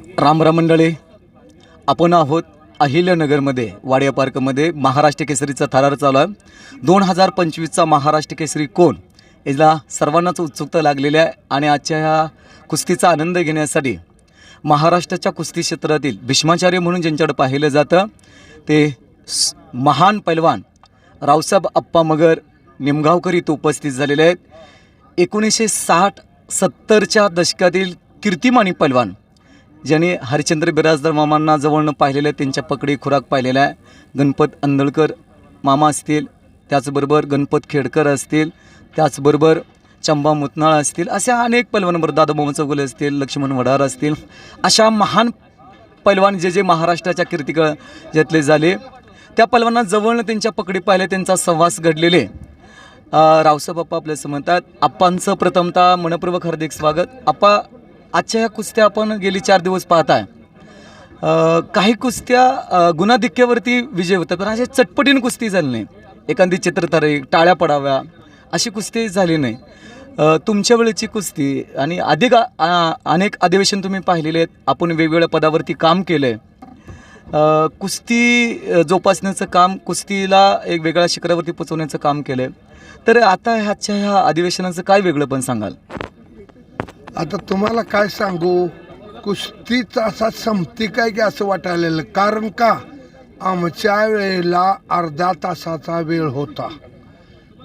रामराम मंडळे आपण आहोत अहिल्यानगरमध्ये वाडिया पार्कमध्ये महाराष्ट्र केसरीचा थरार चालू आहे. दोन हजार पंचवीसचा महाराष्ट्र केसरी कोण? याला सर्वांनाच उत्सुकता लागलेली आहे आणि आजच्या ह्या कुस्तीचा आनंद घेण्यासाठी महाराष्ट्राच्या कुस्ती क्षेत्रातील भीष्माचार्य म्हणून ज्यांच्याकडे पाहिलं जातं ते स- महान पैलवान रावसाहेब अप्पा मगर निमगावकर इथं उपस्थित झालेले आहेत. एकोणीसशे साठ सत्तरच्या दशकातील कीर्तिमानी पैलवान ज्यांनी हरिश्चंद्र बिराजदार मामांना जवळनं पाहिलेलं आहे त्यांच्या पकडी खुराक पाहिलेला आहे. गणपत अंदळकर मामा असतील त्याचबरोबर गणपत खेडकर असतील त्याचबरोबर चंबा मुतनाळ असतील अशा अनेक पैलवानबरोबर दादाभाऊ चौगुले असतील लक्ष्मण वडार असतील अशा महान पैलवान जे जे महाराष्ट्राच्या कीर्तिक ज्यातले झाले त्या पैलवानांना जवळनं त्यांच्या पकडी पाहिले त्यांचा सहवास घडलेले अ, रावसाहेब अप्पा म्हणतात आप्पांचं प्रथमतः मनपूर्वक हार्दिक स्वागत. आप्पा आजच्या ह्या कुस्त्या आपण गेली चार दिवस पाहताय. काही कुस्त्या अ, गुणाधिक्यावरती विजय होतात पण अशा चटपटीन कुस्ती झाली नाही. एखादी चित्रतारे टाळ्या पडाव्या अशी कुस्ती झाली नाही. तुमच्या वेळेची कुस्ती आणि अधिक अनेक अधिवेशन तुम्ही पाहिलेले आहेत आपण वेगवेगळ्या पदावरती काम केलं आहे कुस्ती जोपासण्याचं काम कुस्तीला एक वेगळ्या शिखरावरती पोचवण्याचं काम केलं आहे तर आता ह्याच्या ह्या अधिवेशनाचं काय वेगळं पण सांगाल? आता तुम्हाला काय सांगू? कुस्तीचा असा संपती काय की असं वाटायला कारण का? आमच्या वेळेला अर्धा तासाचा वेळ होता.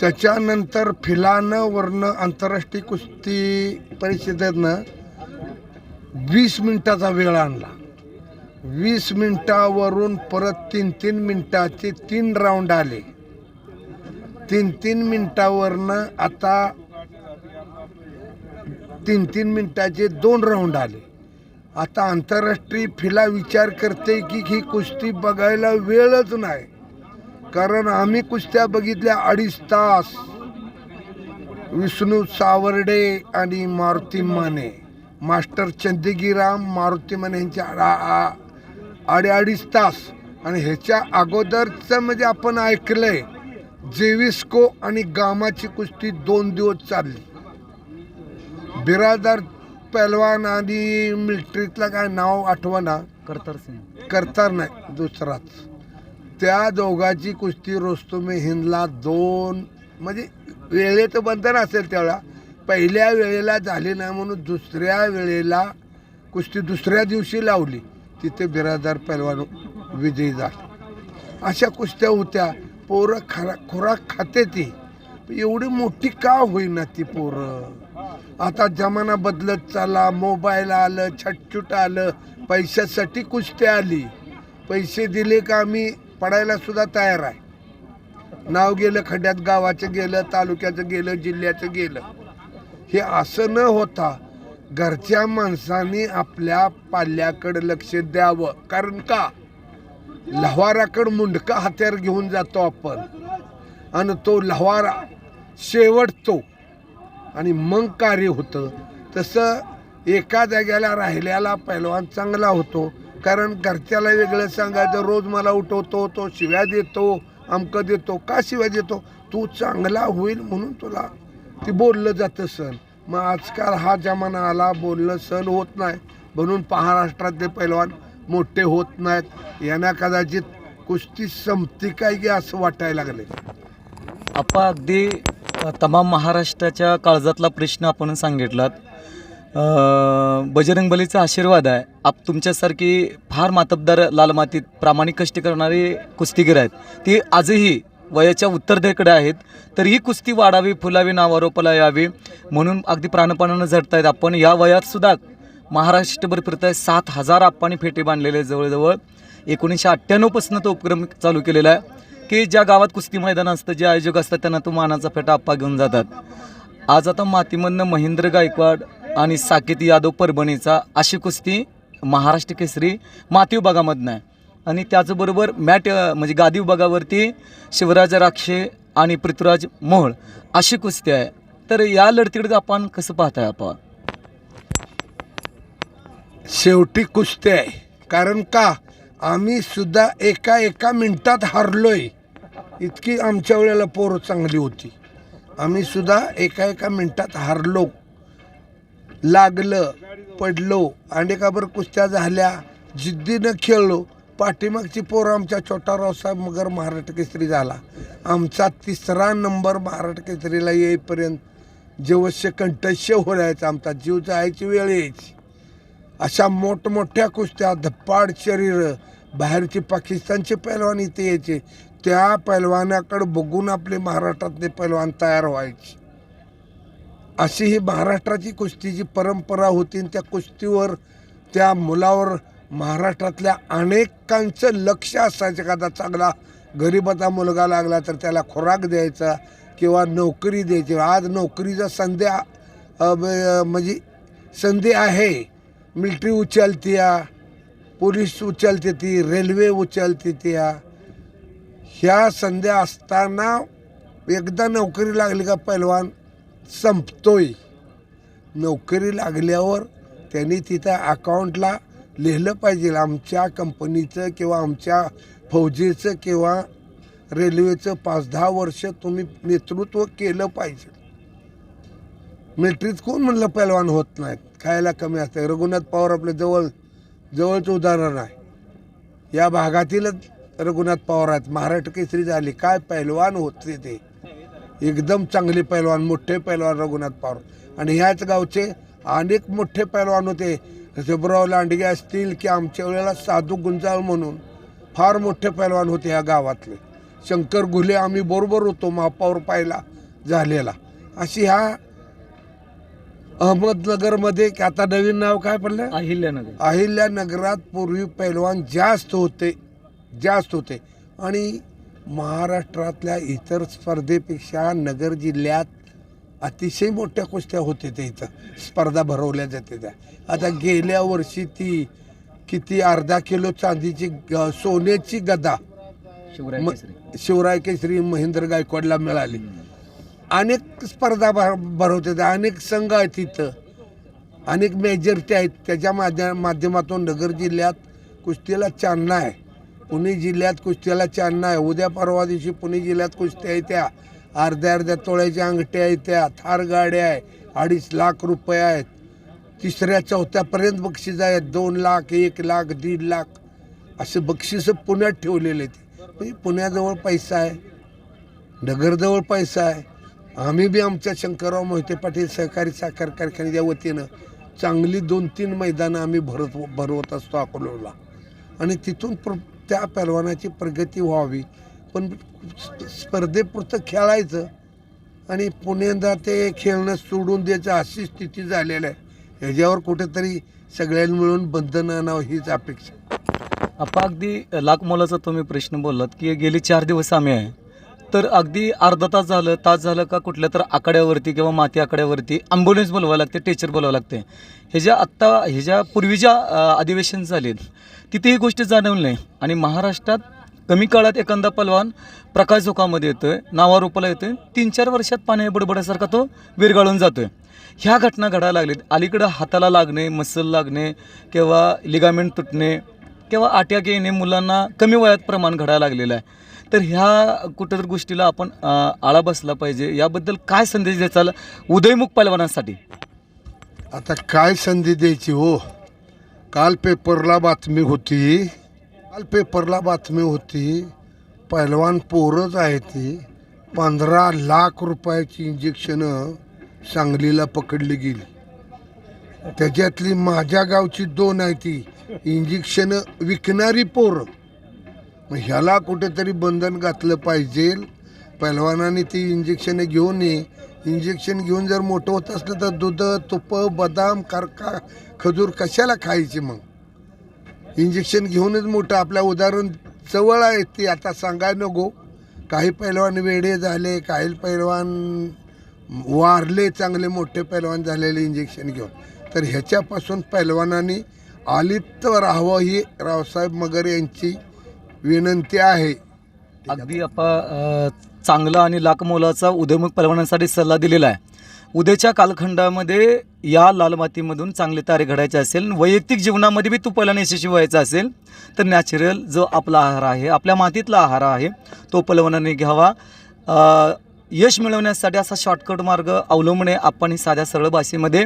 त्याच्यानंतर फिलानं वरनं आंतरराष्ट्रीय कुस्ती परिषदेनं वीस मिनिटाचा वेळ आणला. वीस मिनिटावरून परत तीन तीन मिनिटाचे तीन राऊंड आले. तीन तीन मिनिटावरनं आता तीन तीन मिनटाचे दोन राऊंड आले. आता आंतरराष्ट्रीय फिला विचार करते की ही कुस्ती बघायला वेळच नाही. कारण आम्ही कुस्त्या बघितल्या अडीच तास. विष्णू सावर्डे आणि मारुती माने. मास्टर चंदगीराम मारुती माने यांच्या आ- अडीच तास. आणि ह्याच्या अगोदरचं म्हणजे आपण ऐकलंय जेविस्को आणि गामाची कुस्ती दोन दिवस चालली. बिरादर पहलवान आणि मिलिटरीतलं काय नाव आठवना? करतार सिंग करतार नाही दुसराच. त्या दोघाची कुस्ती रोस्तुमे हिंदला दोन म्हणजे वेळेचं बंधन असेल त्यावेळा. पहिल्या वेळेला झाली नाही म्हणून दुसऱ्या वेळेला कुस्ती दुसऱ्या दिवशी लावली. तिथे बिरादार पहलवान विजयी झाला. अशा कुस्त्या होत्या. पोरं खरा खुराक खाते ती. एवढी मोठी का होईना ती पोरं? आता जमाना बदलत चाला मोबाईल आलं छटछुट आलं पैशासाठी कुस्ती आली. पैसे दिले का आम्ही पडायला सुद्धा तयार आहे. नाव गेलं खड्यात गावाचं गेलं तालुक्याचं गेलं जिल्ह्याचं गेलं. हे असं न होता घरच्या माणसाने आपल्या पाल्याकडे लक्ष द्यावं. कारण का? लव्हाराकडं मुंडका हत्यार घेऊन जातो आपण. आणि तो लव्हारा शेवटतो. आणि मग कार्य होतं. तसं एका जाग्याला राहिल्याला पैलवान चांगला होतो. कारण घरच्याला वेगळं सांगायचं रोज मला उठवतो तो शिव्या देतो अमकं देतो. का शिव्या देतो? तू चांगला होईल म्हणून तुला. ती बोललं जातं सण. मग आजकाल हा जमाना आला बोलणं सण होत नाही. म्हणून महाराष्ट्रातले पैलवान मोठे होत नाहीत. यांना कदाचित कुस्ती संपती काय की असं वाटायला लागले आपा अगदी तमाम महाराष्ट्राच्या काळजातला प्रश्न आपण सांगितलात. बजरंगबलीचा बजरंग बलीचा आशीर्वाद आहे. आप तुमच्यासारखी फार मातबदार लाल मातीत प्रामाणिक कष्ट करणारी कुस्तीगीर आहेत. ती आजही वयाच्या उत्तरेकडे आहेत. तर ही कुस्ती वाढावी फुलावी नावारोपाला यावी म्हणून अगदी प्राणपणानं झडतायत आपण. या वयातसुद्धा महाराष्ट्रभर फिरत आहे सात हजार आप्पांनी फेटे बांधलेले आहेत जवळजवळ. एकोणीसशे अठ्ठ्याण्णवपासून तो उपक्रम चालू केलेला आहे. की ज्या गावात कुस्ती मैदान असतं जे आयोजक असतात त्यांना तो मानाचा फेटा आप्पा घेऊन जातात. आज आता मातीमधनं महेंद्र गायकवाड आणि साकेत यादव परभणीचा अशी कुस्ती महाराष्ट्र केसरी माती विभागामधनं आहे. आणि त्याचबरोबर मॅट म्हणजे गादी विभागावरती शिवराज राक्षे आणि पृथ्वीराज मोहोळ अशी कुस्ती आहे. तर या लढतीकडे आपण कसं पाहताय आपण शेवटी कुस्ती आहे. कारण का? आम्ही सुद्धा एका एका मिनिटात हरलोय. इतकी आमच्या वेळेला पोरं चांगली होती. आम्ही सुद्धा एका एका मिनिटात हारलो. लागलं पडलो अनेकाभर कुस्त्या झाल्या जिद्दीनं खेळलो. पाठीमागची पोरं आमच्या छोटा रावसाहेब मगर महाराष्ट्र केसरी झाला. आमचा तिसरा नंबर महाराष्ट्र केसरीला येईपर्यंत जेवश्य कंठस्य होण्याचा आमचा जीव जायची वेळ यायची. अशा मोठमोठ्या कुस्त्या धप्पाड शरीर बाहेरचे पाकिस्तानचे पैलवान इथे यायचे. त्या पैलवानाकडे बघून आपले महाराष्ट्रातले पैलवान तयार व्हायचे. अशी ही महाराष्ट्राची कुस्तीची परंपरा होती आणि त्या कुस्तीवर त्या मुलावर महाराष्ट्रातल्या अनेकांचं लक्ष असायचं एखादा चांगला गरिबाचा मुलगा लागला तर त्याला खुराक द्यायचा किंवा नोकरी द्यायची. आज नोकरीचा संधी म्हणजे संधी आहे. मिल्ट्री उचलत्या पोलीस उचलते ती रेल्वे उचलते त्या. ह्या संध्या असताना एकदा नोकरी लागली का पैलवान? संपतोय. नोकरी लागल्यावर त्यांनी तिथं अकाउंटला लिहिलं पाहिजे आमच्या कंपनीचं किंवा आमच्या फौजेचं किंवा रेल्वेचं पाच दहा वर्ष तुम्ही नेतृत्व केलं पाहिजे. मिलिटरीत कोण म्हणलं पैलवान होत नाहीत? खायला कमी असते रघुनाथ पवार आपल्या जवळ जवळचं उदाहरण आहे. या भागातीलच रघुनाथ पवार आहेत. महाराष्ट्र केसरी झाली. काय पैलवान होते ते? एकदम चांगले पैलवान मोठे पैलवान रघुनाथ पवार. आणि ह्याच गावचे अनेक मोठे पैलवान होते. शबराव लांडगे असतील की आमच्या वेळेला साधू गुंजाळ म्हणून फार मोठे पैलवान होते ह्या गावातले. शंकर घुले आम्ही बरोबर होतो महापौर पाहिला झालेला. अशी ह्या अहमदनगरमध्ये आता नवीन नाव काय पडलं? अहिल्यानगर. अहिल्यानगरात पूर्वी पैलवान जास्त होते जास्त होते. आणि महाराष्ट्रातल्या इतर स्पर्धेपेक्षा नगर जिल्ह्यात अतिशय मोठ्या कुस्त्या होते ते इथं. स्पर्धा भरवल्या जाते त्या. आता गेल्या वर्षी ती किती अर्धा किलो चांदीची ग- सोन्याची गदा शिवराय म- केसरी. शिवराय केसरी महेंद्र गायकवाडला मिळाली. अनेक स्पर्धा भर भरवतात अनेक संघ आहेत तिथं अनेक मेजॉरिटी आहेत. त्याच्या माध्या माध्यमातून नगर जिल्ह्यात कुस्तीला चालना आहे. पुणे जिल्ह्यात कुस्तीला चालना आहे. उद्या परवा दिवशी पुणे जिल्ह्यात कुस्त्या आहे त्या. अर्ध्या अर्ध्या तोळ्याच्या अंगठ्या आहेत त्या. थार गाड्या आहे अडीच लाख रुपये आहेत. तिसऱ्या चौथ्यापर्यंत बक्षीस आहेत. दोन लाख एक लाख दीड लाख. असे बक्षिसं पुण्यात ठेवलेले ते म्हणजे पुण्याजवळ पैसा आहे. नगरजवळ पैसा आहे. आम्ही बी आमच्या शंकरराव मोहिते पाटील सहकारी साखर कारखान्याच्या वतीनं चांगली दोन तीन मैदानं आम्ही भरत भरवत असतो अकोल्याला आणि तिथून प्र त्या पैलवानाची प्रगती व्हावी पण स्पर्धेपुरतं खेळायचं आणि पुण्यांदा ते खेळणं सोडून द्यायचं अशी स्थिती झालेली आहे. ह्याच्यावर कुठेतरी सगळ्यांनी मिळून बंधन आणावं हीच अपेक्षा आपा अगदी लाख मोलाचा तुम्ही प्रश्न बोललात की गेली चार दिवस आम्ही आहे. तर अगदी अर्धा तास झालं तास झालं का कुठल्या तर आकड्यावरती किंवा माती आकड्यावरती ॲम्ब्युलन्स बोलवावं लागते टीचर बोलावं लागते. हे ज्या आत्ता हे ज्या पूर्वी ज्या अधिवेशन झालेत तिथे ही गोष्ट जाणवली नाही. आणि महाराष्ट्रात कमी काळात एखादा पलवान प्रकाश झोकामध्ये येतो आहे नावारोपाला नावारूपाला आहे तीन चार वर्षात पाण्या बडबड्यासारखा तो विरघळून आहे ह्या घटना घडायला लागलेत अलीकडं हाताला लागणे मसल लागणे किंवा लिगामेंट तुटणे किंवा आट्या येणे मुलांना कमी वयात प्रमाण घडायला लागलेलं आहे. तर ह्या कुठं गोष्टीला आपण अ, आळा बसला पाहिजे. याबद्दल काय संदेश द्यायचा उदयमुख पैलवानांसाठी आता काय संधी द्यायची हो? काल पेपरला बातमी होती. काल पेपरला बातमी होती. पैलवान पोरच आहे ती. पंधरा लाख रुपयाची इंजेक्शनं सांगलीला पकडली गेली. त्याच्यातली माझ्या गावची दोन आहे ती. इंजेक्शनं विकणारी पोरं. मग ह्याला कुठेतरी बंधन घातलं पाहिजे. पैलवानाने ती इंजेक्शन घेऊन ये. इंजेक्शन घेऊन जर मोठं होत असलं तर दूध तुप बदाम करका खजूर कशाला खायचे मग? इंजेक्शन घेऊनच मोठं आपल्या उदाहरण जवळ आहे ते आता सांगाय नको. काही पैलवान वेडे झाले काही पैलवान वारले चांगले मोठे पैलवान झालेले इंजेक्शन घेऊन. तर ह्याच्यापासून पैलवानांनी आलिप्त राहावं ही रावसाहेब मगर यांची विनंती आहे. अगदी आपण चांगला आणि लाख मोलाचा उदयमुख पैलवानांसाठी सल्ला दिलेला आहे. उद्याच्या कालखंडामध्ये या लाल मातीमधून चांगले तारे घडायचे असेल वैयक्तिक जीवनामध्ये बी तू पहिल्याने यशस्वी व्हायचा असेल तर नॅचरल जो आपला आहार आहे आपल्या मातीतला आहार आहे तो पलवनाने घ्यावा. यश मिळवण्यासाठी असा शॉर्टकट मार्ग अवलंबणे आपण ही साध्या सरळ भाषेमध्ये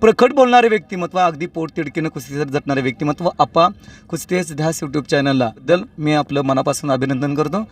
प्रखट बोलणारे व्यक्तिमत्व अगदी पोटतिडकीनं कुस्तीसाठी जटणारे व्यक्तिमत्व आपा कुस्तीच ध्यास यूट्यूब चॅनलला. दल मी आपलं मनापासून अभिनंदन करतो.